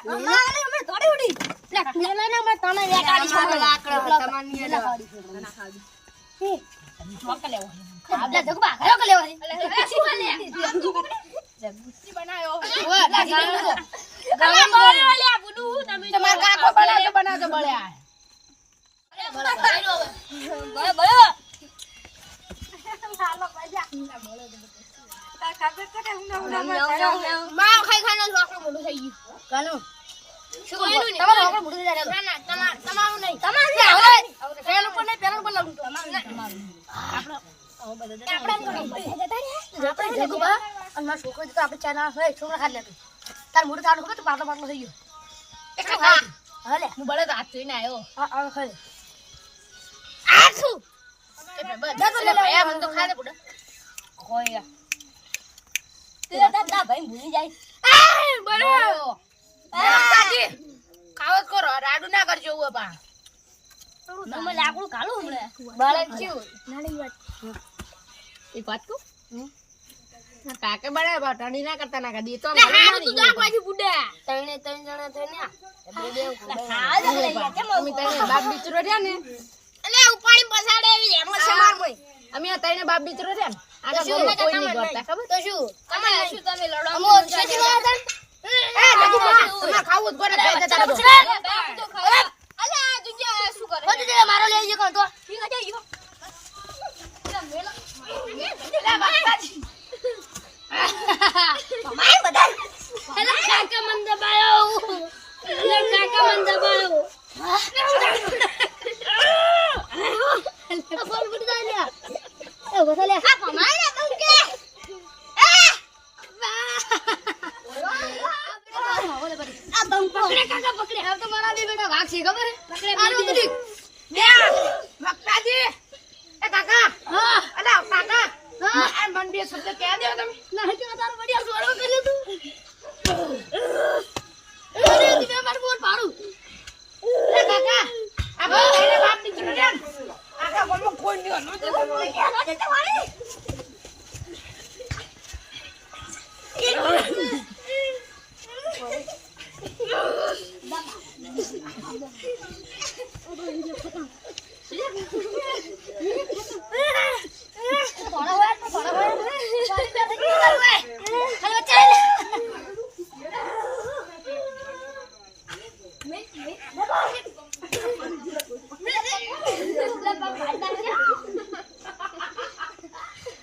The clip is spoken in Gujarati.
અમારે અમે થોડી ઉડી. લે પેલા ને અમે તને વેકાડી છે લાકડા તમારી પેલા કાઢી છે ચોક લેવો. લે જગબા કયો કે લેવો? શું લે ગુસ્સી બનાયો. ઓય ગાડી લો તમે બોલો લે બુડુ તમે તમાર કાકો બનાવતો બનાવતો બળ્યા બળો બળો ખાઈ ખાઈને મોટું થઈ ગયું કાનું છોકરું જતો આપણે ચા ના ખાઈ હલે હું બળે તો હાથ જોઈને આવ્યો હા ખાઈ તો લે ભયા મને ભાઈ ભૂલી જાય બરો કાજી ખાવત કરો રાડુ ના કરજો ઊભા પા તમે લાકડું કાઢો હમણાં. બાળક છું એક વાત કહું? કાકે બનાવ્યા ઠંડી ના કરતા ના કદી તો તું જાગ વાજી બુડા ત્રણે ત્રણ જણા થઈને બાપ બીચરો રહ્યા ને. અલે ઉપાડી પસાડે એવી એમાં છે માર મોય અમે આ બાપ બીચરો રહ્યા ને. આખા કોઈ નહીં કરતા ખબર? તો શું? તમે શું તમે લડો અમો છેજી લાયા તા ને? એ નજીકમાં, તમારે ખાવું જ પડે, જતા રહો. અલે આ દુનિયા શું કરે? બધું તે મારો લઈ જજો કોણ તો. આ બંકો. પકડે કાકા પકડે. હવે તો મારા બી બેટા વાઘ છે ખબર? પકડે આ રોકડી બે વક્તાજી. એ કાકા. હા. અલા કાકા. હા. આ મન શબ્દ કહી દેવો તમે. ના કે તારો બડિયા સોળો કરી તું. પાડું. કોઈ નહીં 踊りじゃん。